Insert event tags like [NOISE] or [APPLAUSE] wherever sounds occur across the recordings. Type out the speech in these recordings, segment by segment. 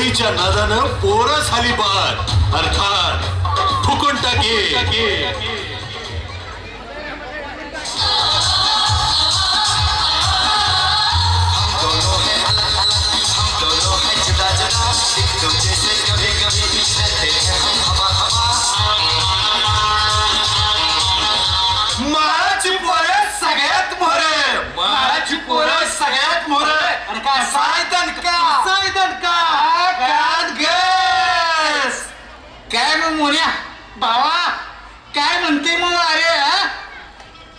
पोरीच्या नादानं पोरं झाली बाद. अर्थात फुकून टाके सगळ्यात मोर. महाराची काय सायदन का सायदन का काय मग मोन्या भावा काय म्हणते मग अरे हा?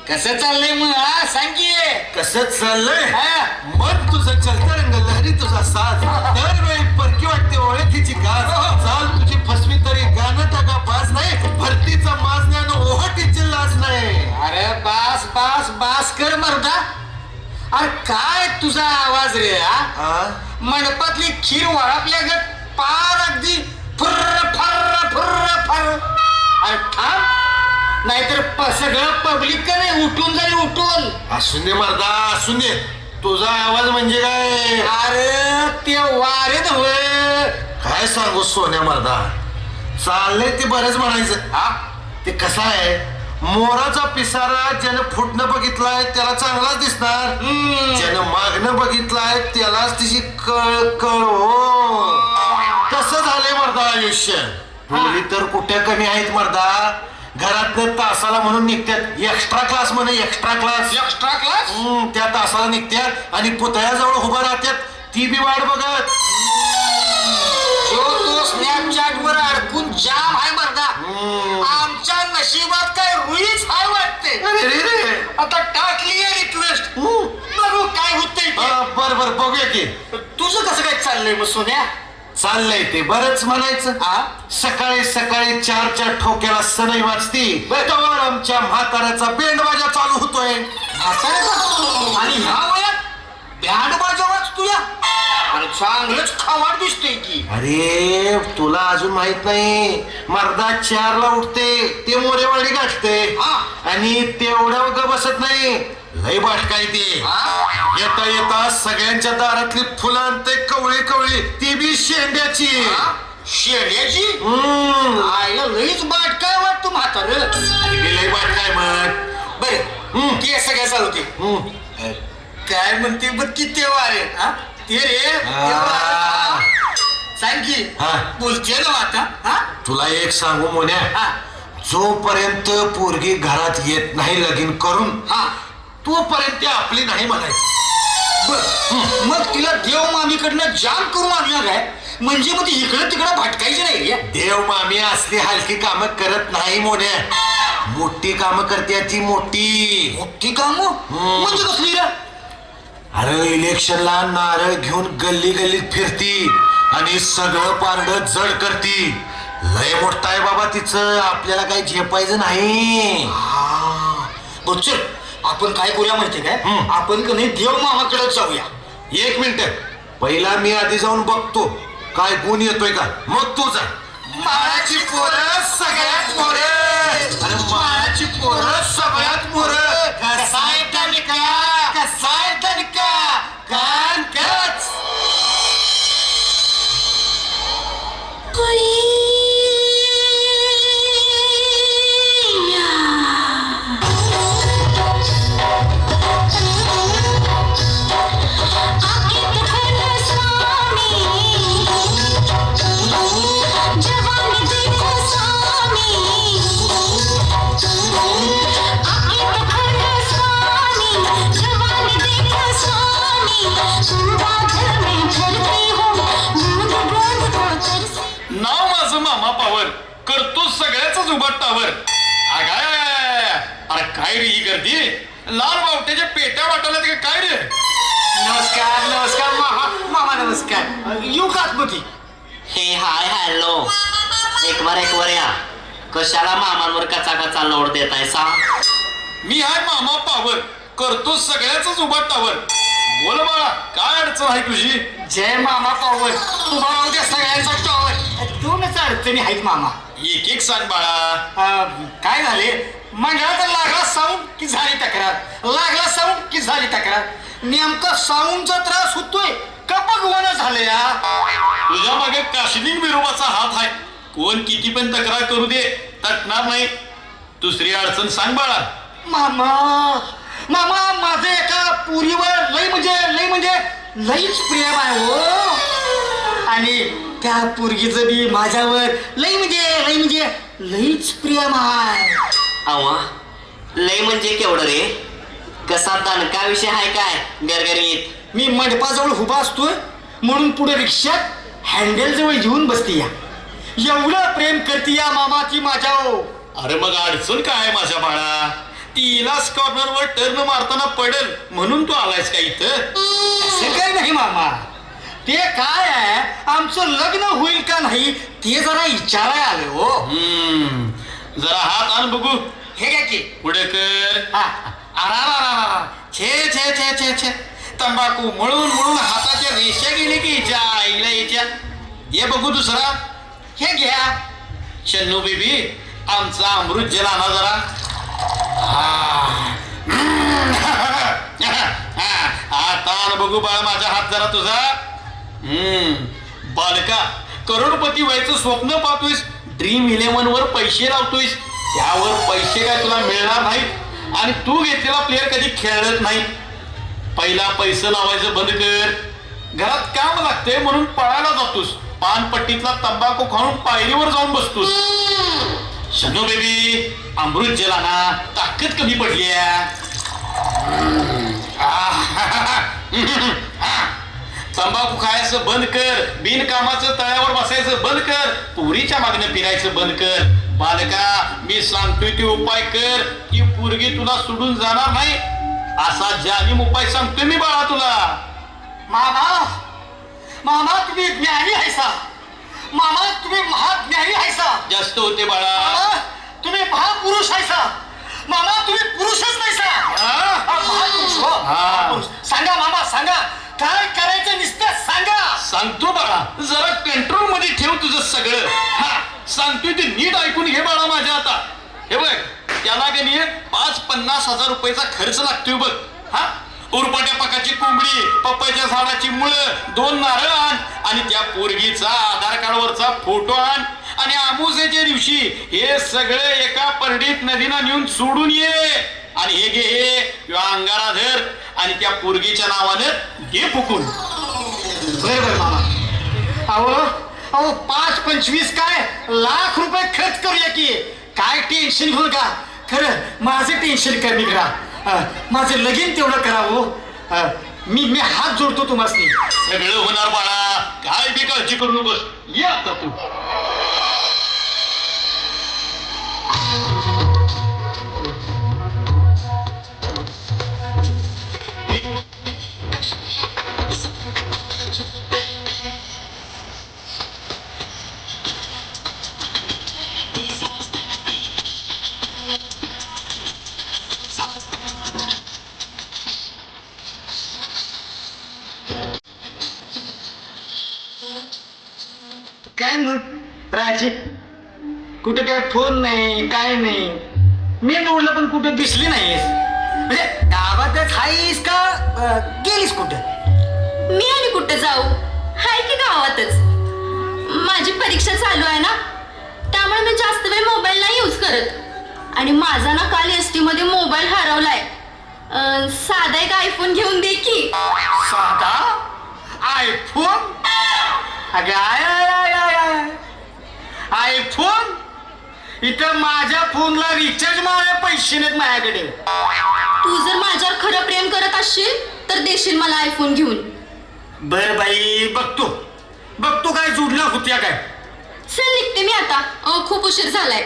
कसं चाललंय मग हा? सांग की. कसं चाललंय? हा? मन तुझं चलत रंग लहरी तुझा साज. दरवेळी परकी वाटते ओळखीची गाज. चाल तुझी फसवी तरी गाणं टाका पास नाही. भरतीचा माजण्यानं ओहटीची लाज नाही. अरे बास बास बास कर मर्दा. अरे काय तुझा आवाज रे हा? आ? मंडपातली खीर वळापल्या गत पार अगदी फर अरे थांब. नाहीतर प- सगळं पब्लिक का नाही? उठून जाईल उठून. असून दे मर्दा असून दे. तुझा आवाज म्हणजे काय? अरे ते वारेत होय. काय सांगू सोन्या मर्दा? चाललंय ते बरंच म्हणायचं. हा? ते कसं आहे? मोराचा पिसारा ज्यानं फुटणं बघितलाय त्याला चांगलाच दिसणार. ज्यानं मागणं बघितलाय त्यालाच तिची कळ कळ हो कसं झालंय मर्दा आयुष्य. मुली तर कुठे कमी आहेत मर्दा? घरातनं तासाला म्हणून निघतात एक्स्ट्रा क्लास म्हणे एक्स्ट्रा क्लास एक्स्ट्रा क्लास त्या तासाला निघतात आणि पुतळ्याजवळ उभं राहतात ती बी वाट बघत. जो तो स्नॅपचॅट वर अडकून जाम आहे मर्दा. आमच्या नशिबात काय रुईच आहे वाटते. अरे रे. रे. आता टाकली आहे रिक्वेस्ट हम्म. बघू काय होतंय ते. हा, बर बर बघूया की. तुझं कसं काय चाललंय मग सोन्या? चाललंय ते. बरंच म्हणायचं. हा? सकाळी सकाळी चारच्या ठोक्याला सनई वाजती. तवर आमच्या म्हाताऱ्याचा बेंडबाजा चालू होतोय? आणि ह्या वयात बँड बाजा वाजतोय अरे चांगलंच खावाड दिसतोय की. अरे तुला अजून माहीत नाही. मर्दा चारला उठते ते मोरेवाडी गाठते. हा. आणि तेवढ्या ग बसत नाही. लय बाटकाय ते? येता येता सगळ्यांच्या दारातली फुलं आणते कवळी कवळी. ती बी शेंड्याची. आईला लईच बाट काय वाटतो म्हातार. ती बी लय बाटकाय मग. बर हम्म. ते सगळ्या चालवते. काय म्हणते बघ की तेव्हा रे हा? ते रे. सांग की हा. बोलते ना आता हा? तुला एक सांगू मोन्या. हा. जोपर्यंत पोरगी घरात येत नाही लगीन करून हा. तोपर्यंत ती आपली नाही म्हणायची. बर मग तिला देव मामीकडनं जाम करून आणलं काय म्हणजे मग ती इकडं तिकडं भटकायची नाही देव मामी असली हलकी कामं करत नाही मोन्या मोठी कामं करते ती मोठी. मोठी काम? म्हणजे कसली रे? अरे इलेक्शनला नारळ घेऊन गल्ली गल्लीत फिरती आणि सगळं पारड जड करती. लय मोठा आहे बाबा तिचं. आपल्याला काही झेपायचं नाही. आपण काय करूया माहिती काय? हम्म. आपण का नाही देव मामाकडे जाऊया. एक मिनिट. पहिला मी आधी जाऊन बघतो. काय गुण येतोय का? मग तू जा. माळाची पोरं सगळ्यात कशाला मामांवर कचा कचा लोड देताय सा. मी हाय मामा पावर. करतो सगळ्याच उभाट टावर. बोल बाळा काय अडचण आहे तुझी? जय मामा पावर. तुम्हाला उद्या सगळ्यांचा टॉवर दोनच अडचणी आहेत मामा. एक एक सांग बाळा. अं, काय झाले? मंडळाचा लागला साऊंड की झाली तक्रार? लागला साऊंड की झाली तक्रार? नेमका साऊंडचा त्रास होतोय कपगवण झालं या तुझ्या मागे काशिलिंग विरोबाचा हात आहे. कोण किती पण तक्रार करू दे? तटणार नाही दुसरी अडचण सांग बाळा. मामा मामा माझं एका पुरीवर लय म्हणजे लय म्हणजे लईच प्रेम आहे हो. आणि त्या पुरगीचं बी माझ्यावर लय म्हणजे लय म्हणजे लईच प्रेम आहे. अवा लय म्हणजे केवढं रे? कसा दणका विषय आहे काय गरगरीत मी मंडपाजवळ उभा असतोय म्हणून पुढे रिक्षात हँडल जवळ घेऊन बसते या एवढं प्रेम करते या मामा ती माझ्या हो अरे मग अडचण काय माझ्या बाळा? तिलाच कॉर्नरवर टर्न मारताना पडेल म्हणून तू आलायस का इथं? काही नाही मामा. ते काय आहे? आमचं लग्न होईल का नाही ते जरा विचाराय आले हो. जरा हात आण बघू. हे घ्या की. पुढे कर. हा, छे छे छे छे छे. तंबाखू मळून मळून हाताच्या रेषा गेले की हिच्या आईला हिच्या ये बघू दुसरा. हे घ्या. शन्नू बेबी आमचा अमृत जल आणा जरा. हा. आता बघू बाळा माझा हात जरा तुझा. हम्म. बालका करोडपती व्हायचं स्वप्न पाहतोयस. ड्रीम इलेव्हन वर पैसे लावतोयस. त्यावर पैसे काय तुला मिळणार नाहीत. आणि तू घेतलेला प्लेअर कधी खेळत नाही. पहिला पैसे लावायचं बंद कर. घरात काम लागते म्हणून पळायला जातोस. पानपट्टीतला तंबाखू खाऊन पायरीवर जाऊन बसतो शनो बेबी अमृत जलाना ताकद कमी पडली तंबाखू खायचं बंद कर बिनकामाचं तळ्यावर बसायचं बंद कर पुरीच्या मागणं फिरायचं बंद कर. बालका मी सांगतोय ते उपाय कर की पोरगी तुला सोडून जाणार नाही असा जाणीव उपाय सांगतोय मी बाळा तुला. मामा मामा तुम्ही ज्ञानी आहेसा. मामा तुम्ही महाज्ञानी आहेसा. जास्त होते बाळा. मामा तुम्ही महापुरुष आहेसा. मामा तुम्ही पुरुषच नाहीसा. हा? हा, महापुरुष हो. हा. महापुरुष. सांगा मामा सांगा. काय करायचं नुसतं सांगा. सांगतो बाळा. जरा कंट्रोलमध्ये ठेव तुझं सगळं. हा सांगतोय ते नीट ऐकून घे बाळा माझ्या आता. हे बघ त्याला की नाही पाच पन्नास हजार रुपयाचा खर्च लागतोय बघ. हा? उरपाट्या पाकाची कोंबडी पप्पाच्या झाडाची मुळं दोन नारळ आण आणि त्या पोरगीचा आधार कार्डवरचा फोटो आण आणि आमुसेच्या दिवशी हे सगळं एका परडीत नदीना नेऊन सोडून ये आणि हे घे हे किंवा अंगारा धर आणि त्या पोरगीच्या नावानं घे फुकून. बर बर मामा. अहो अहो पाच पंचवीस काय? लाख रुपये खर्च करूया की. काय टेन्शन घेऊ का? खरं माझं टेन्शन कमी करा. माझं लगीन तेवढं करावं. मी मी हात जोडतो तुम्हाला सगळं होणार बाळा. काय बी काळजी करू नकोस. ये आता तू. काय फोन नाही काय नाही. मी निवडलं पण कुठे दिसली नाहीस. म्हणजे गावातच आहेस का अं, गेलीस कुठं? मी आणि कुठं जाऊ? हाय की गावातच? माझी परीक्षा चालू आहे ना? त्यामुळे मी जास्त वेळ मोबाईल नाही यूज करत. आणि माझा ना काल एस टी मध्ये मोबाईल हरवलाय. अं, साधा एक आयफोन घेऊन दे की. साधा? आयफोन अगं इथं माझ्या फोनला रिचार्ज मारायला पैसे नाहीत माझ्याकडे. तू जर माझ्यावर खरं प्रेम करत असशील तर देशील मला आयफोन घेऊन. बर बाई बघतो. बघतो काय जुडल्या होत्या काय. चल निघते मी आता. अं, खूप उशीर झालाय.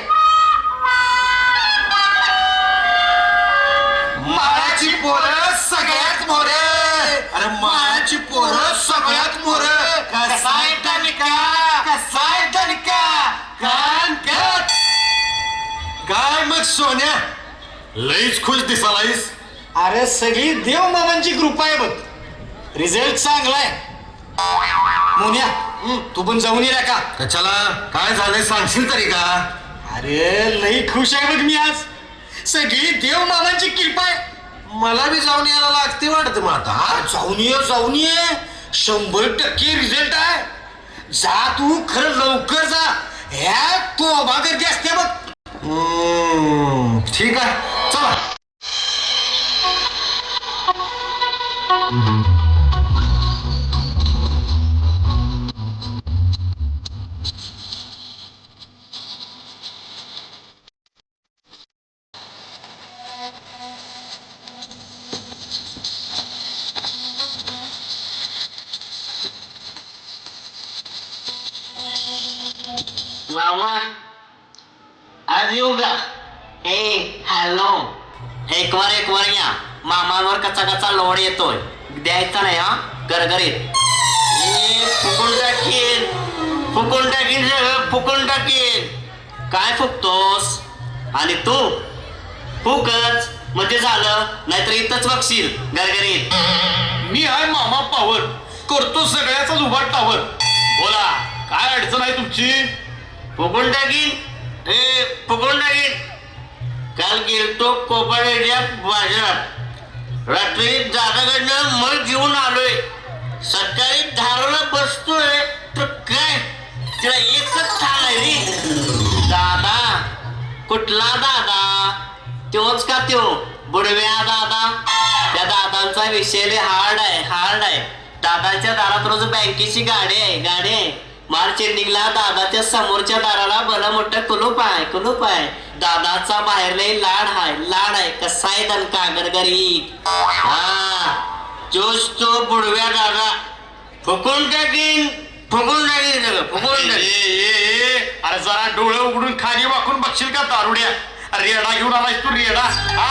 माळाची पोरं सगळ्यात मोर. अरे माळाची पोरं सगळ्यात मोर. कसाय दणका कसाय दणका कान कट. काय मग सोन्या? लईच खुश दिसालायस. अरे सगळी देव मामांची कृपा आहे बघ. रिझल्ट चांगला आहे. मोन्या तू पण जाऊन ये का? कशाला? काय झालंय सांगशील तरी का? अरे लई खुश आहे बघ मी आज. सगळी देव मामांची कृपा आहे. मला बी जाऊन यायला लागते वाटतं मग आता हा? जाऊन ये जाऊन ये. शंभर टक्के रिझल्ट आहे. जा तू खरं लवकर जा. ह्या तो गर्दी असते बघ. ठीक आहे चला. हॅलो. एक वर एक वर या. मामांवर कचा कचा लोड येतोय. द्यायचा नाही हा? गरगरीत. फुकून टाकीन फुकून टाकीन फुकून टाकीन काय फुकतोस आणि तू? फुकच मग ते झालं नाहीतर इथंच बघशील गरगरीत. मी आहे मामा पावर. करतो सगळ्याचाच उभा टावर. बोला. काय अडचण आहे तुमची? फुकून टाकीन ए फुकून टाकीन काल गेलतो कोपाड्याच्या बाजारात. रात्री दादाकडनं मळ घेऊन आलोय. सकाळी धाराला बसतोय तर काय? तिला एकच ठाण आहे रे. दादा कुठला दादा? तोच का त्यो बुडव्या दादा? त्या दादांचा विषय हार्ड आहे हार्ड आहे. दादाच्या दारात रोज बँकेची गाडी आहे गाडी आहे. मार्च एंडिंगला दादाच्या समोरच्या दाराला भलं मोठं कुलूप आहे कुलूप आहे. दादाचा बाहेर लय लाड आहे लाड आहे. कसा आहे दणका गरगरीत हा तोच तो बुडव्या दादा. फुकून टाकीन फुकून टाकीन सगळं? फुकून ए, टाकीन ए, ए, अरे जरा डोळे उघडून खाली वाकून बघशील का दारुड्या? अरे रेडा घेऊन आलायस तू रेडा. हा?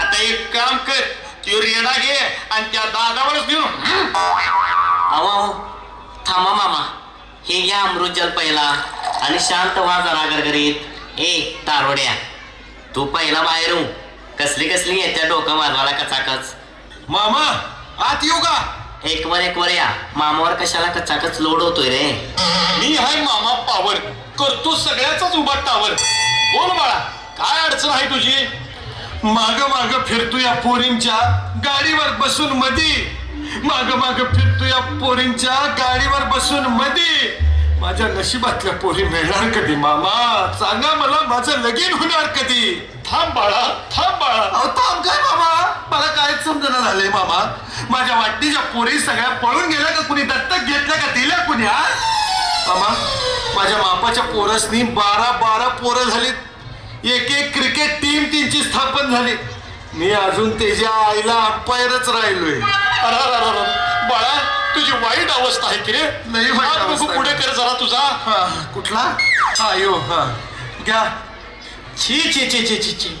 आता एक काम कर तू रेडा घे आणि त्या दादावरच अहो अहो, थांबा मामा. हे घ्या अमृत जल पहिला आणि शांत व्हा जरा गरगरीत ए तारोड्या तू पहिला बाहेर कसली कसली येत्या डोकं मारवाला कचाकच. मामा आत येऊ का? एक वर एक वर या. मामावर कशाला कचाकच लोड होतोय रे? मी आहे मामा पावर करतो सगळ्याचाच उभा टावर बोल बाळा काय अडचण आहे तुझी? माग माग फिरतो या पोरींच्या गाडीवर बसून मधी. माग माग फिरतो या पोरींच्या गाडीवर बसून मधी. माझ्या नशिबातल्या पोरी मिळणार कधी मामा? सांगा मला माझं लगीन होणार कधी? थांब बाळा थांब बाळा. अहो थांब काय मामा? मला कायच समजणं झालंय मामा. माझ्या वाटणीच्या पोरी सगळ्या पळून गेल्या का कुणी? दत्तक घेतल्या का दिल्या कुणी हा? मामा माझ्या मापाच्या पोरसनी बारा बारा पोरं झालीत. एक एक क्रिकेट टीम त्यांची स्थापन झाली. मी अजून त्याच्या आईला अंपायरच राहिलोय. बाळा तुझी वाईट अवस्था आहे की रे? लई वाईट हात नको अवस्था आहे. पुढे कर जरा तुझा. हा कुठला? हा यो हा. घ्या. छी छी छी छी छी छी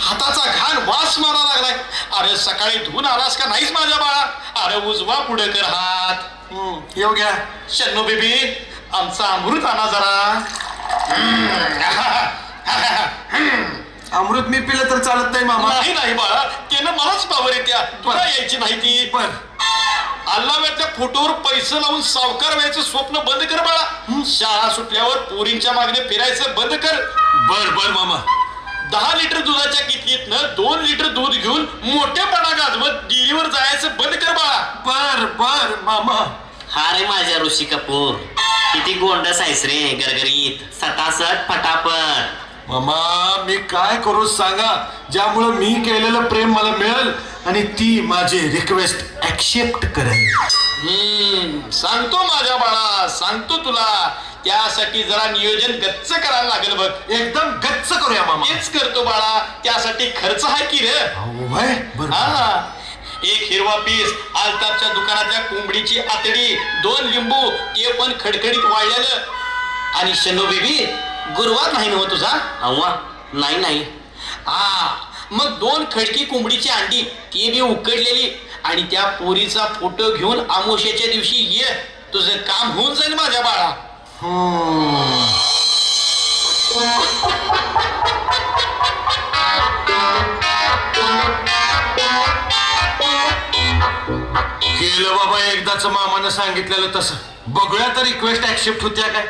हाताचा घाण वास मारा लागलाय. अरे सकाळी धुवून आलास का नाहीस माझ्या बाळा? अरे उजवा पुढे कर हात. हम्म, येऊ घ्या. शन्नू बेबी आमचा अमृत आणा जरा. [LAUGHS] अमृत मी पिलं तर चालत नाही मामा. नाही नाही बाळा. त्यानं मलाच पावर येत्या तुला यायची नाही ती. बर. अल्लाव्यातल्या फोटोवर पैसे लावून सावकार व्हायचं स्वप्न बंद कर बाळा. शाळा सुटल्यावर पोरींच्या मागणे फिरायचं बंद कर. बर बर मामा. दहा लिटर दुधाच्या किटलीतनं दोन लिटर दूध घेऊन मोठेपणा गाजवत डिरीवर जायचं बंद कर बाळा. बर बर मामा. हा रे माझ्या ऋषी कपूर. किती गोंडस आहेस रे गरगरीत. सटासट फटाफट मामा मी काय करू सांगा? ज्यामुळं मी केलेलं प्रेम मला मिळेल आणि ती माझी रिक्वेस्ट ऍक्सेप्ट करेल. हम्म सांगतो माझ्या बाळा सांगतो तुला. त्यासाठी जरा नियोजन गच्च करायला लागेल बघ. एकदम गच्च करूया मामा. तेच करतो बाळा. त्यासाठी खर्च आहे की रे? अहो, व्हय? बर हा. एक हिरवा पीस आलतापच्या दुकानातल्या कोंबडीची आतडी दोन लिंबू ते पण खडखडीत वाळलेलं. आणि शनो बेबी गुरुवार नाही नव तुझा? अव्वा नाही नाही. हा मग दोन खडकी कोंबडीची अंडी ती बी उकडलेली. आणि त्या पोरीचा फोटो घेऊन आमोशेच्या दिवशी ये. तुझं काम होऊन जाईल माझ्या बाळा. हम्म. केलं बाबा एकदाच मामानं सांगितलेलं तसं. बघूया तर रिक्वेस्ट ऍक्सेप्ट होत्या काय.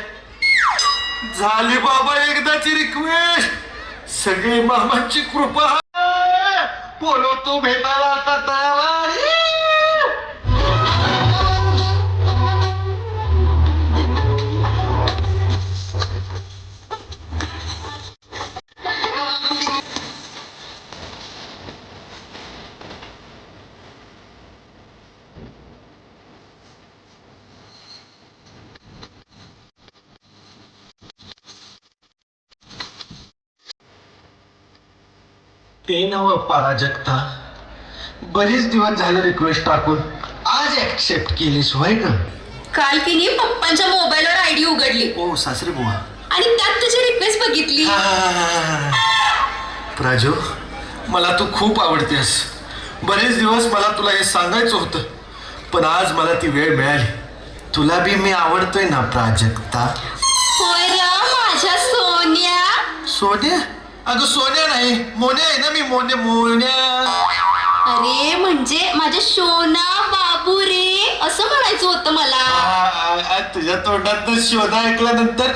झाली बाबा एकदाची रिक्वेस्ट सगळी मामांची कृपा. बोलवतो भेटायला आता तयार. ते नव पराजक्ता बरेच दिवस झाले रिक्वेस्ट टाकून. आज ऍक्सेप्ट केलीस होय का काल की नाही पप्पांच्या मोबाईलवर आयडी उघडली. ओ सासरे बुवा. आणि त्यात तुझी रिक्वेस्ट बघितली. प्राजू मला तू खूप आवडतेस. बरेच दिवस मला तुला हे सांगायचं होतं पण आज मला ती वेळ मिळाली. तुला बी मी आवडतोय ना प्राजक्ता? होय रा माझ्या सोन्या. सोन्या? अगं सोन्या नाही. मोन्या आहे ना मी मोन्या मोन्या. अरे म्हणजे माझ्या सोना बाबू रे असं म्हणायचं होतं मला. आ, आ, आ, तुझ्या तोंडात शोधा ऐकल्यानंतर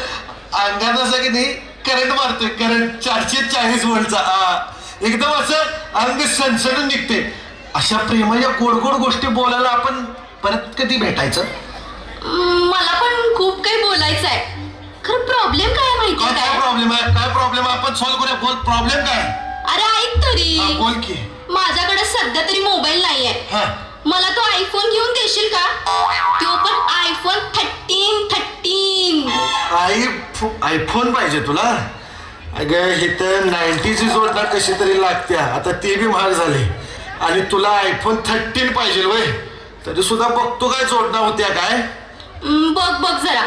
अंगात असं की नाही करंट मारतोय करंट चारशे चाळीस वोल्टचा आ, एकदम असं अंग सणसणून निघते अशा प्रेमाच्या गोड गोड गोष्टी बोलायला आपण परत कधी भेटायचं? मला पण खूप काही बोलायचं आहे खरं प्रॉब्लेम काय आहे माहिती काय काय प्रॉब्लेम आहे? काय प्रॉब्लेम आहे? आपण सॉल्व्ह करूया. बोल प्रॉब्लेम काय अरे ऐक तरी. हा, बोल की. माझ्याकडे सध्या तरी मोबाईल नाहीये. हा. मला तो आयफोन घेऊन देशील का? तो पण आयफोन थर्टीन थर्टीन आई आयफोन पाहिजे तुला? अगं इथं नाईन्टीची जोडणार कशी तरी लागत्या. आता ते बी महाग झाले. आणि तुला आयफोन थर्टीन पाहिजे वय. तरी सुद्धा बघतो काय जोडणार होत्या काय? बघ बघ जरा.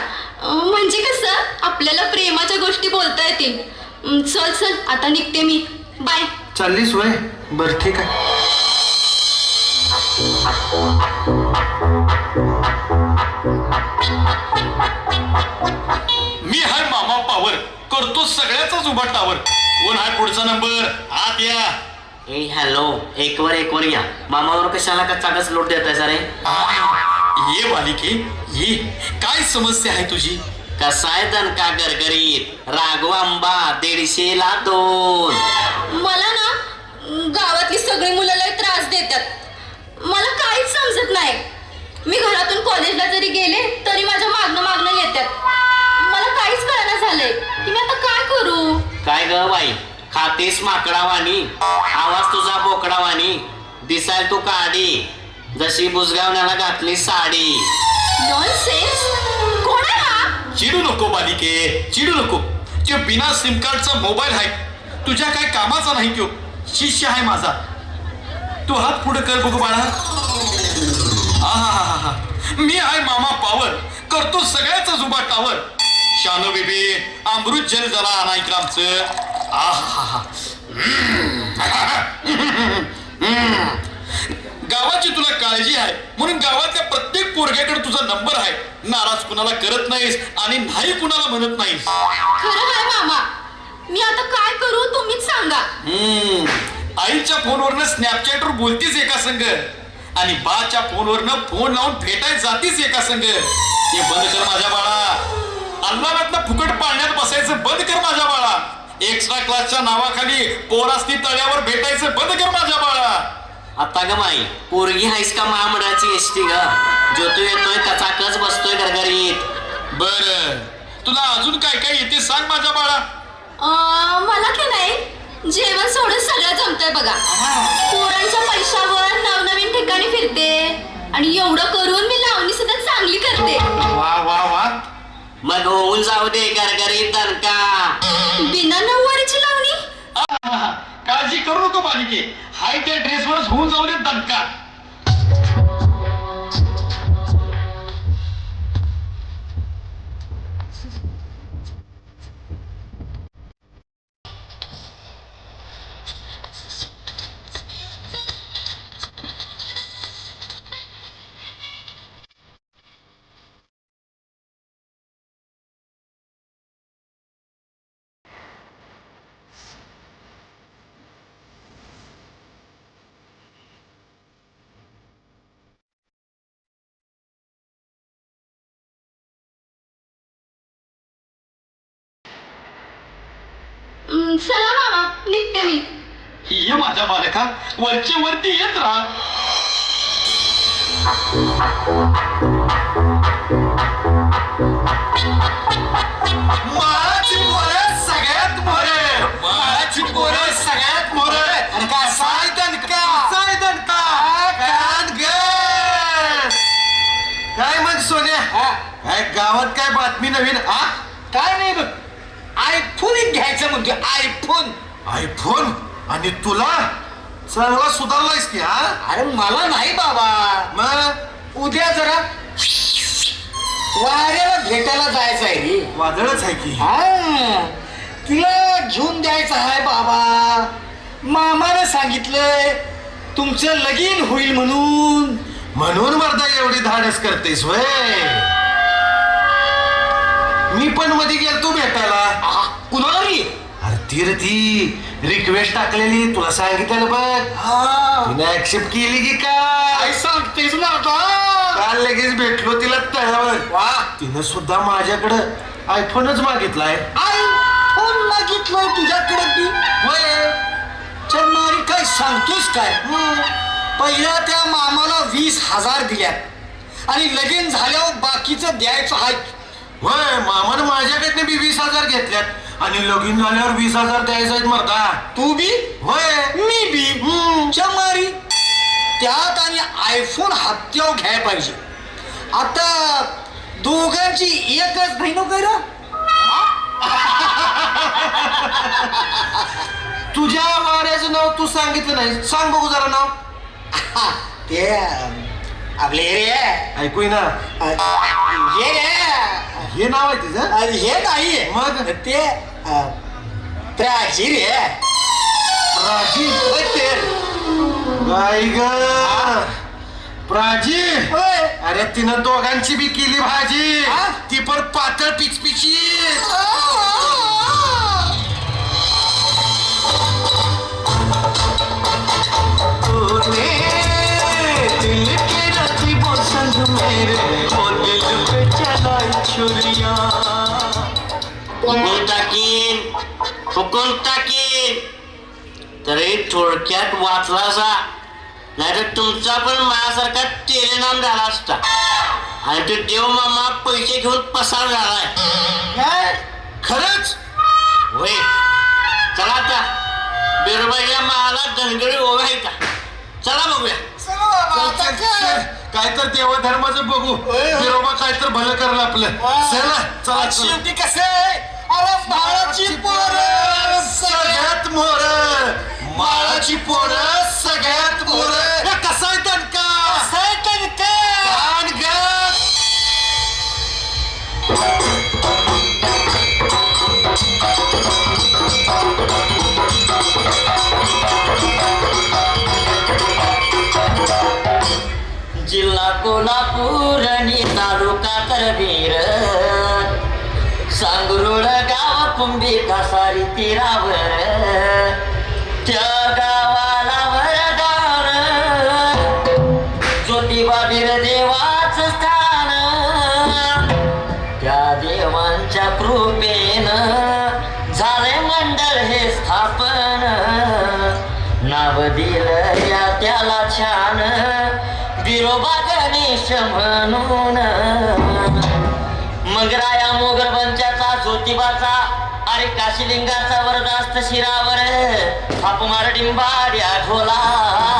म्हणजे कसं? आपल्याला प्रेमाच्या गोष्टी बोलता येतील. अं, चल चल आता निघते मी. बाय. चाललीस वय? बर ठीक आहे. मी हाय मामा पावर. करतो सगळ्याचाच उभा टावर. कोण हाय पुढचा नंबर? आत या. ए हॅलो. एक वर एक वर या. मामावर कशाला का चागच लोट देताय सारे? ये बालिके ये काय समस्या आहे तुझी? कसा आहे दणका गरगरीत? राघव आंबा दीडशेला दोन. मला ना गावातली सगळी मुलं लय त्रास देतात. मला काहीच समजत नाही. मी घरातून कॉलेजला जरी गेले तरी माझ्या मागणं मागणं येतात. मला काहीच कळना झालंय. की मी आता काय करू? काय ग बाई? खातेस माकडावानी आवाज तुझा बोकडावानी दिसाय तू काडी जशी बुजगावण्याला घातली साडी. नॉनसेन्स कोण आहे हा चिडू नको बालिके चिडू नको. तो बिना सिम कार्डचा मोबाईल आहे तुझ्या काय कामाचा नाही तो शिष्य आहे माझा. तू हात पुढे कर बघू बाळा. आहाहाहा. मी आहे मामा पावर. करतो सगळ्याचा जुबा टावर. शानो बेबी अमृत जल जला अनायक आमचं? आहाहा. गावाची तुला काळजी आहे. म्हणून गावातल्या प्रत्येक पोरग्याकडे तुझा नंबर आहे. नाराज कुणाला करत नाहीस आणि नाही कुणाला म्हणत नाहीस. खरं आहे मामा. मी आता काय करू तुम्हीच सांगा. हम्म. आईच्या फोनवरनं स्नॅपचॅटवर बोलतीस एका संघ आणि बाच्या फोनवरनं फोन लावून भेटाय जातीस एका संघ हे बंद कर माझ्या बाळा. अल्लाहातनं फुकट पाळण्यात बसायचं बंद कर माझ्या बाळा. एक्स्ट्रा क्लासच्या नावाखाली पोरास्ती तळ्यावर भेटायचं बंद कर माझ्या बाळा. आता ग माई पोरगी हायस का महामंडळाची एसटी ग? जो तू येतोय कचाकच बसतोय गरगरीत बर. तुला अजून काय काय येते सांग माझ्या बाळा. अं, मला की नाही जेवण सोडून सगळं जमतंय बघा. पोरांच्या पैशावर नवनवीन ठिकाणी फिरते आणि एवढं करून मी लावणी सुद्धा चांगली करते. वा वा वा. मग होऊन जाऊ दे गरगरीत दणका. बिना नऊवारीची लावणी. [LAUGHS] काळजी करू नको बालिके. हाय त्या ड्रेसवरच होऊन जाऊ दे दणका. चला मामा निघते मी. ये माझ्या बालका वरचे वरती येत राहा. माळाची पोरं सगळ्यात मोरे. माळाची पोरं सगळ्यात मोरे. आणि काय साय दणका. साय दणका. कान गड. काय मग सोन्या? काय गावात काय बातमी नवीन? आ काय नाही बघ. आयफोन एक घ्यायचं म्हणतो आयफोन. आयफोन? आणि तुला? चांगला सुधारलायस की हा? अरे मला नाही बाबा. मग? उद्या जरा वाऱ्याला भेटायला जायचं आहे रे. वादळच आहे की. हा. तिला घेऊन द्यायचं आहे बाबा. मामाने सांगितलंय तुमचं लगीन होईल म्हणून. म्हणून मर्दा एवढी धाडस करतेस वय मी पण मध्ये गेलतो भेटायला. कुणाला रे अरे ती रे ती. रिक्वेस्ट टाकलेली तुला सांगितलं बघ. हा. तिने ऍक्सेप्ट केली की काय? सांगतेस ना आता. काल लगेच भेटलो तिला तळ्यावर. वा. तिनं सुद्धा माझ्याकडं आयफोनच मागितलाय. आई फोन मागितलाय तुझ्याकडे ती? वय चरणारी काय सांगतोस काय? पहिल्या त्या मामाला वीस हजार दिल्यात. आणि लगीन झाल्यावर बाकीचं द्यायचं आहे. वय मामानं माझ्याकडनं बी वीस हजार घेतल्यात. आणि लगीन झाल्यावर वीस हजार द्यायचं आहेत मर्दा तू बी? वय मी बी? चमारी त्यात आणि आयफोन हत्याव घ्याय पाहिजे. आता दोघांची एकच बहीण काय रे? तुझ्या वाऱ्याचं नाव तू सांगितलं नाही. सांग बघू जरा नाव. हा, ते अं, आपले हे रे. ऐकू ना रे. हे नाव आहे तिचं? अं, हे नाही. मग? ते अं, रे प्राची होय ते. ग. प्राची होय. अरे तिनं दोघांची बी केली भाजी. हा? ती पण पातळ पिचपिची. फुकून टाकीन. फुकून टाकीन. तरी थोडक्यात वाचला जा. नाहीतर तुमचा पण माझ्यासारखा टेलेनाम झाला असता. आणि तो देव मामा पैसे घेऊन पसार झालाय. काय? खरंच? होय. चला आता. बिरबाईच्या माला धनगरी ओवायचा चला बघूया. काय तर देवधर्माचं बघू. बिरोबा काय तर भलं करलं आपलं. चला चला शेवटी कसं? आहे अरे बाळाची पोरं सगळ्यात मोर. माळाची पोर सगळ्यात मोर. कसा आहे दणका सगळ्यात कान कोल्हापूर आणि तालुका करवीर. सांगरुळ गाव कुंभी कासारी तीरावर. त्या गावाला वरदान ज्योतिबा बिरदे गणेश म्हणून मग राया मोगर ज्योतिबाचा अरे काशीलिंगाचा वरदास्त शिरावर. थाप मार डिंबाड्या ढोला.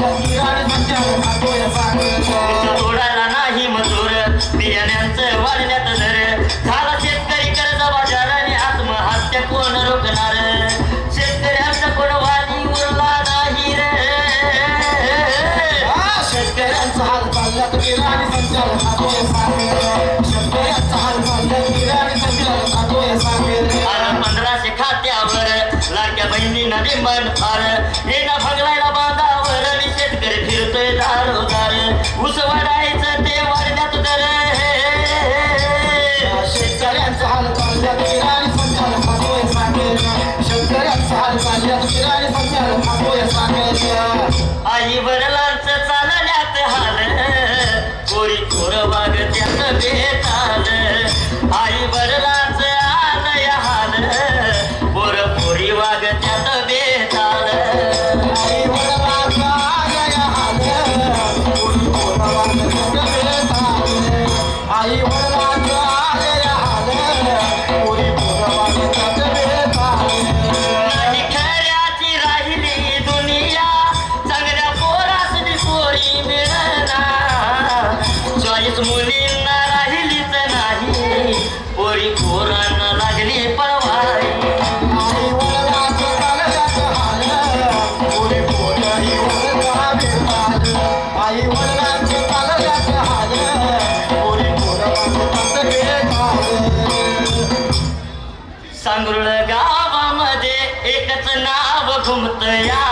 हाल नाव घुमत या या